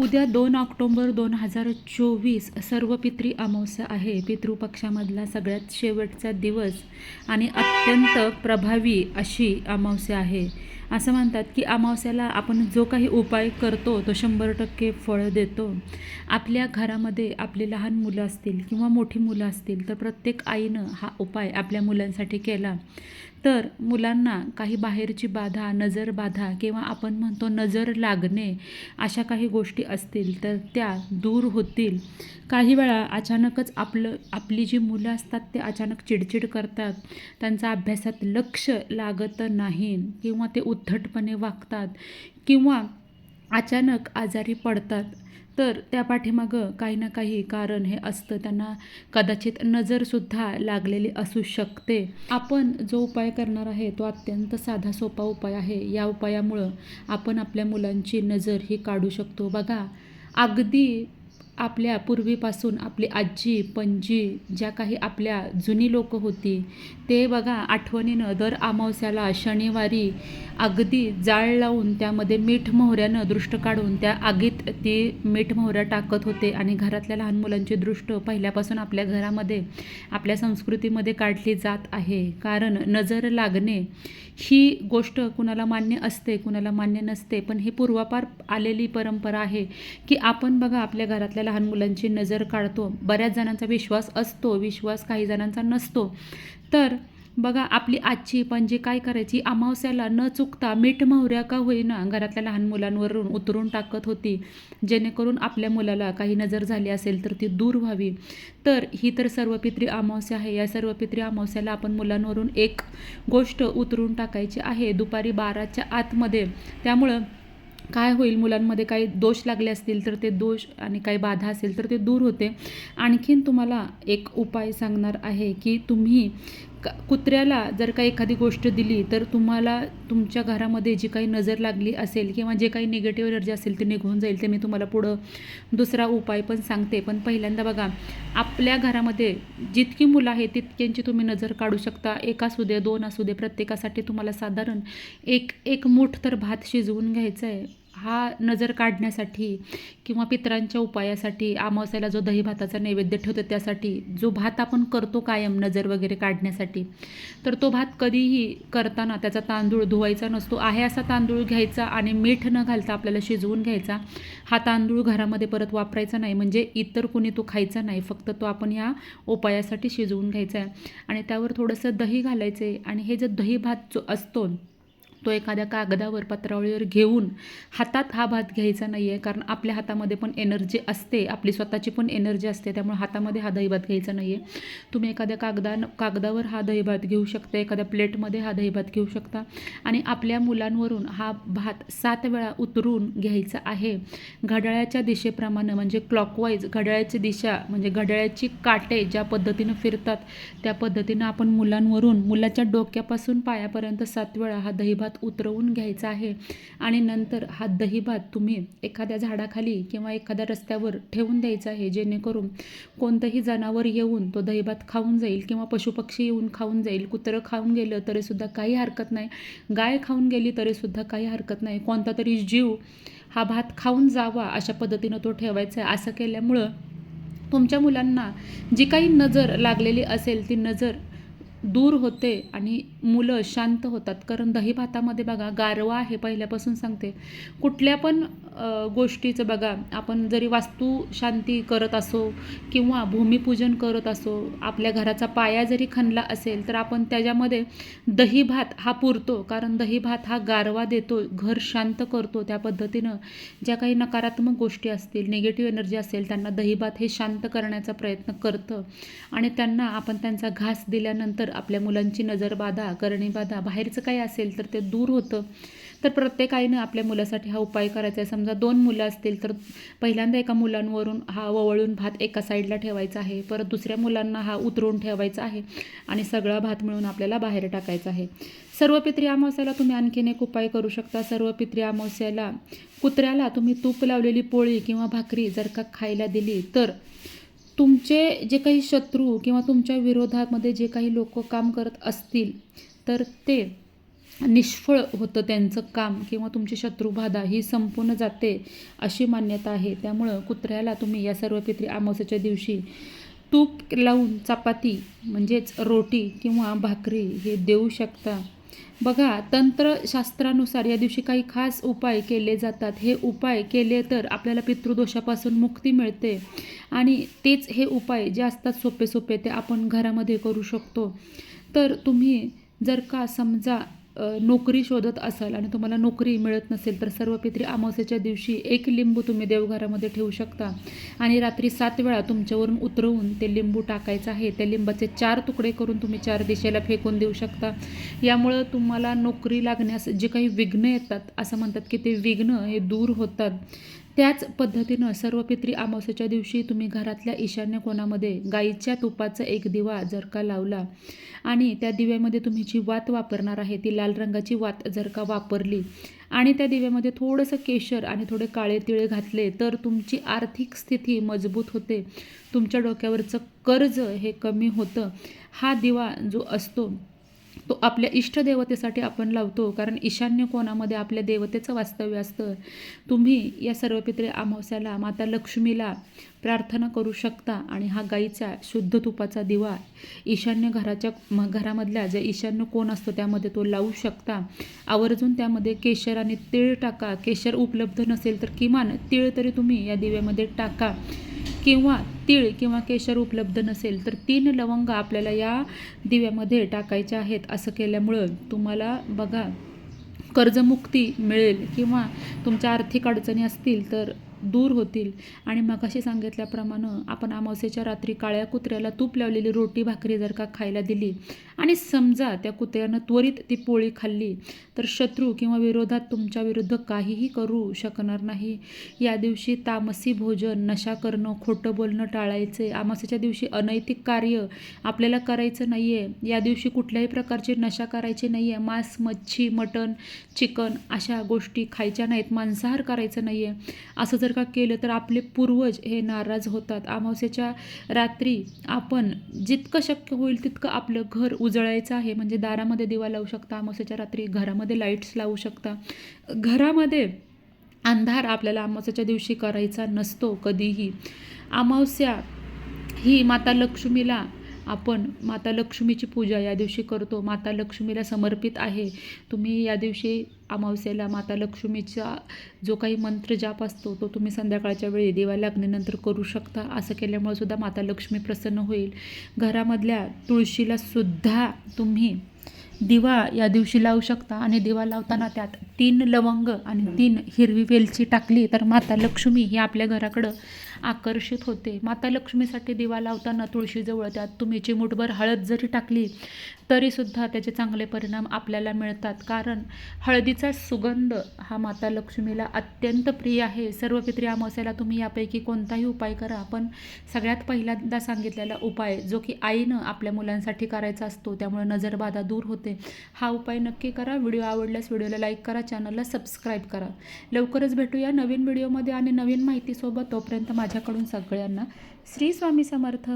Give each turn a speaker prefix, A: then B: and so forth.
A: उद्या दोन ऑक्टोंबर दोन हजार चोवीस सर्व पितृ अमावस्या आहे. पितृपक्षामधला सगळ्यात शेवटचा दिवस आणि अत्यंत प्रभावी अशी अमावस्या आहे. असं म्हणतात की अमावस्याला आपण जो काही उपाय करतो तो शंभर टक्के फळ देतो. आपल्या घरामध्ये आपली लहान मुलं असतील किंवा मोठी मुलं असतील तर प्रत्येक आईनं हा उपाय आपल्या मुलांसाठी केला. तर मुलांना काही बाहेरची बाधा नजर बाधा किंवा आपण म्हणतो नजर लागणे अशा काही गोष्टी असतील तर त्या दूर होतील. काही वेळा अचानकच आपलं आपली जी मुलं असतात ते अचानक चिडचिड करतात. त्यांचा अभ्यासात लक्ष लागत नाही किंवा ते उद्धटपणे वागतात किंवा अचानक आजारी पडतात. तर त्या पाठीमागं काही ना काही कारण हे असतं. त्यांना कदाचित नजरसुद्धा लागलेली असू शकते. आपण जो उपाय करणार आहे तो अत्यंत साधा सोपा उपाय आहे. या उपायामुळं आपण आपल्या मुलांची नजर ही काढू शकतो. बघा अगदी आपल्या पूर्वीपासून आपली आजी पणजी ज्या काही आपल्या जुनी लोकं होती ते बघा आठवणीनं दर अमावस्याला शनिवारी अगदी जाळ लावून त्यामध्ये मीठ मोहऱ्यानं दृष्ट काढून त्या आगीत ती मीठ मोहऱ्या टाकत होते आणि घरातल्या लहान मुलांची दृष्ट पहिल्यापासून आपल्या घरामध्ये आपल्या संस्कृतीमध्ये काढली जात आहे. कारण नजर लागणे ही गोष्ट कुणाला मान्य असते कुणाला मान्य नसते पण ही पूर्वापार आलेली परंपरा आहे की आपण बघा आपल्या घरातल्या लहान मुलांची नजर काढतो. बऱ्याच जणांचा विश्वास असतो विश्वास काही जणांचा नसतो. तर बघा आपली आजची पणजी काय करायची अमावस्याला न चुकता मीठ मोहऱ्या का होईना घरातल्या लहान मुलांवरून उतरून टाकत होती. जेणेकरून आपल्या मुलाला काही नजर झाली असेल तर ती दूर व्हावी. तर ही तर सर्व पित्री अमावस्या आहे. या सर्व पित्री अमावस्याला आपण मुलांवरून एक गोष्ट उतरून टाकायची आहे. दुपारी बाराच्या आतमध्ये. त्यामुळं काय होईल? मुलांमध्ये काही दोष लागले असतील तर ते दोष आणि काही बाधा असेल तर ते दूर होते. आणखीन तुम्हाला एक उपाय सांगणार आहे की तुम्ही कुत्र्याला जर का एखादी गोष्ट दिली तर तुम्हाला तुमच्या घरामध्ये जी काही नजर लागली असेल किंवा जे काही निगेटिव्ह एनर्जी असेल ते निघून जाईल ते मी तुम्हाला पुढं दुसरा उपाय पण सांगते. पण पहिल्यांदा बघा आपल्या घरामध्ये जितकी मुलं आहेत तितक्यांची तुम्ही नजर काढू शकता. एक असू दे दोन असू दे प्रत्येकासाठी तुम्हाला साधारण एक एक मूठ तर भात शिजवून घ्यायचा आहे. हा नजर काढण्यासाठी किंवा पितरांच्या उपायासाठी अमावस्याला जो दही भाताचा नैवेद्य ठेवतो त्यासाठी जो भात आपण करतो कायम नजर वगैरे काढण्यासाठी तर तो भात कधीही करताना त्याचा तांदूळ धुवायचा नसतो. आहे असा तांदूळ घ्यायचा आणि मीठ न घालता आपल्याला शिजवून घ्यायचा हा तांदूळ घरामध्ये परत वापरायचा नाही. म्हणजे इतर कुणी तो खायचा नाही. फक्त तो आपण या उपायासाठी शिजवून घ्यायचा आहे. आणि त्यावर थोडंसं दही घालायचं आहे. आणि हे जो दही भात जो असतो तो एखाद्या कागदावर पत्रावळीवर घेऊन हातात हा भात घ्यायचा नाही आहे कारण आपल्या हातामध्ये पण एनर्जी असते. आपली स्वतःची पण एनर्जी असते. त्यामुळे हातामध्ये हा दहीभात घ्यायचा नाही आहे तुम्ही एखाद्या कागदा कागदावर हा दहीभात घेऊ शकता. एखाद्या प्लेटमध्ये हा दहीभात घेऊ शकता. आणि आपल्या मुलांवरून हा भात सात वेळा उतरून घ्यायचा आहे. घड्याळाच्या दिशेप्रमाणे म्हणजे क्लॉकवाईज घड्याळाची दिशा म्हणजे घड्याळाची काटे ज्या पद्धतीनं फिरतात त्या पद्धतीनं आपण मुलांवरून मुलाच्या डोक्यापासून पायापर्यंत सात वेळा हा दहीभात उतरवून घ्यायचा आहे. आणि नंतर हा दहीभात तुम्ही एखाद्या झाडाखाली किंवा एखाद्या रस्त्यावर ठेवून द्यायचा आहे जेणेकरून कोणतंही जनावर येऊन तो दहीभात खाऊन जाईल किंवा पशुपक्षी येऊन खाऊन जाईल. कुत्रं खाऊन गेलं तरीसुद्धा काही हरकत नाही. गाय खाऊन गेली तरीसुद्धा काही हरकत नाही. कोणता तरी जीव हा भात खाऊन जावा अशा पद्धतीनं तो ठेवायचा आहे. असं केल्यामुळं तुमच्या मुलांना जी काही नजर लागलेली असेल ती नजर दूर होते आणि मुलं शांत होतात. कारण दही भातामध्ये बघा गारवा आहे पहिल्यापासून सांगते. कुठल्या पण गोष्टीचं बघा आपण जरी वास्तू शांती करत असो किंवा भूमिपूजन करत असो आपल्या घराचा पाया जरी खणला असेल तर आपण त्याच्यामध्ये दही भात हा पुरतो. कारण दही भात हा गारवा देतो घर शांत करतो त्या पद्धतीनं. ज्या काही नकारात्मक गोष्टी असतील निगेटिव्ह एनर्जी असेल त्यांना दही भात हे शांत करण्याचा प्रयत्न करतं. आणि त्यांना आपण त्यांचा घास दिल्यानंतर आपल्या मुलांची नजरबाधा बाधा करणी बाधा बाहेरचं काही असेल तर ते दूर होतं. तर प्रत्येकाईनं आपल्या मुलासाठी हा उपाय करायचा आहे. समजा दोन मुलं असतील तर पहिल्यांदा एका मुलांवरून हा ववळून भात एका साईडला ठेवायचा आहे. परत दुसऱ्या मुलांना हा उतरून ठेवायचा आहे आणि सगळा भात मिळून आपल्याला बाहेर टाकायचा आहे. सर्व पित्री अमावस्याला तुम्ही आणखीन एक उपाय करू शकता. सर्व पित्री अमावस्याला कुत्र्याला तुम्ही तूप लावलेली पोळी किंवा भाकरी जर का खायला दिली तर तुमचे जे काही शत्रू किंवा तुमच्या विरोधामध्ये जे काही लोक काम करत असतील तर ते निष्फळ होतं त्यांचं काम किंवा तुमची शत्रुबाधा ही संपूर्ण जाते अशी मान्यता आहे. त्यामुळं कुत्र्याला तुम्ही या सर्व पित्री अमावस्याच्या दिवशी तूप लावून चपाती म्हणजेच रोटी किंवा भाकरी हे देऊ शकता. बघा तंत्रशास्त्रानुसार या दिवशी काही खास उपाय केले जातात. हे उपाय केले तर आपल्याला पितृदोषापासून मुक्ती मिळते आणि तेच हे उपाय जे असतात सोपे सोपे ते आपण घरामध्ये करू शकतो. तर तुम्ही जर का समजा नोकरी शोधत असाल आणि तुम्हाला नोकरी मिळत नसेल तर सर्व पित्री अमावस्याच्या दिवशी एक लिंबू तुम्ही देवघरामध्ये ठेवू शकता. आणि रात्री सात वेळा तुमच्यावरून उतरवून ते लिंबू टाकायचं आहे. त्या लिंबाचे चार तुकडे करून तुम्ही चार दिशेला फेकून देऊ शकता. यामुळं तुम्हाला नोकरी लागण्यास जे काही विघ्न येतात असं म्हणतात की ते विघ्न हे दूर होतात. त्याच पद्धतीनं सर्व पित्री अमावस्याच्या दिवशी तुम्ही घरातल्या ईशान्य कोणामध्ये गाईच्या तुपाचा एक दिवा जर का लावला आणि त्या दिव्यामध्ये तुम्ही जी वात वापरणार आहे ती लाल रंगाची वात जर का वापरली आणि त्या दिव्यामध्ये थोडंसं केशर आणि थोडे काळे तिळे घातले तर तुमची आर्थिक स्थिती मजबूत होते. तुमच्या डोक्यावरचं कर्ज हे कमी होतं. हा दिवा जो असतो तो आपल्या इष्टदेवतेसाठी आपण लावतो कारण ईशान्य कोणामध्ये आपल्या देवतेचं वास्तव्य असतं. तुम्ही या सर्व पित्रे अमावस्याला माता लक्ष्मीला प्रार्थना करू शकता आणि हा गाईचा शुद्ध तुपाचा दिवा ईशान्य घराच्या म घरामधल्या जे ईशान्य कोण असतो त्यामध्ये तो लावू शकता. आवर्जून त्यामध्ये केशर आणि तीळ टाका. केशर उपलब्ध नसेल तर किमान तीळ तरी तुम्ही या दिव्यामध्ये टाका. किंवा तीळ किंवा केशर उपलब्ध नसेल तर तीन लवंग आपल्याला या दिव्यामध्ये टाकायच्या आहेत. असं केल्यामुळं तुम्हाला बघा कर्जमुक्ती मिळेल किंवा तुमच्या आर्थिक अडचणी असतील तर दूर होतील. आणि मगाशी सांगितल्याप्रमाणे आपण अमावस्येच्या रात्री काळ्या कुत्र्याला तूप लावलेली रोटी भाकरी जर का खायला दिली आणि समजा त्या कुत्र्यानं त्वरित ती पोळी खाल्ली तर शत्रू किंवा विरोधात तुमच्या विरुद्ध काहीही करू शकणार नाही. या दिवशी तामसी भोजन नशा करणं खोटं बोलणं टाळायचे. अमावस्येच्या दिवशी अनैतिक कार्य आपल्याला करायचं नाही आहे या दिवशी कुठल्याही प्रकारची नशा करायची नाही आहे मांस मच्छी मटण चिकन अशा गोष्टी खायच्या नाहीत. मांसाहार करायचं नाही आहे असं जर का केलं तर आपले पूर्वज हे नाराज होतात. अमावस्याच्या रात्री आपण जितकं शक्य होईल तितकं आपलं घर उजळायचं आहे. म्हणजे दारामध्ये दिवा लावू शकता अमावस्याच्या रात्री घरामध्ये लाईट्स लावू शकता. घरामध्ये अंधार आपल्याला अमावस्याच्या दिवशी करायचा नसतो कधीही. अमावस्या ही माता लक्ष्मीला आपण माता लक्ष्मीची पूजा या दिवशी करतो. माता लक्ष्मीला समर्पित आहे. तुम्ही या दिवशी अमावस्याला माता लक्ष्मीचा जो काही मंत्र जाप असतो तो तुम्ही संध्याकाळच्या वेळी दिवा अग्नीनंतर करू शकता. असं केल्यामुळे सुद्धा माता लक्ष्मी प्रसन्न होईल. घरामधल्या तुळशीला सुद्धा तुम्ही दिवा या दिवशी लावू शकता आणि दिवा लावताना त्यात तीन लवंग आणि तीन हिरवी वेलची टाकली तर माता लक्ष्मी ही आपल्या घराकडं आकर्षित होते. माता लक्ष्मीसाठी दिवा लावताना तुळशीजवळ त्यात तुम्ही चिमूटभर हळद जरी टाकली तरीसुद्धा त्याचे चांगले परिणाम आपल्याला मिळतात. कारण हळदीचा सुगंध हा माता लक्ष्मीला अत्यंत प्रिय आहे. सर्व पित्री अमावस्याला तुम्ही यापैकी कोणताही उपाय करा पण सगळ्यात पहिल्यांदा सांगितलेला उपाय जो की आईनं आपल्या मुलांसाठी करायचा असतो त्यामुळे नजरबाधा दूर होते. हा उपाय नक्की करा. व्हिडिओ आवडल्यास व्हिडिओला लाईक करा चॅनलला सबस्क्राईब करा. लवकरच भेटूया नवीन व्हिडिओमध्ये आणि नवीन माहितीसोबत. तोपर्यंत माझ्याकडून सगळ्यांना श्री स्वामी समर्थ.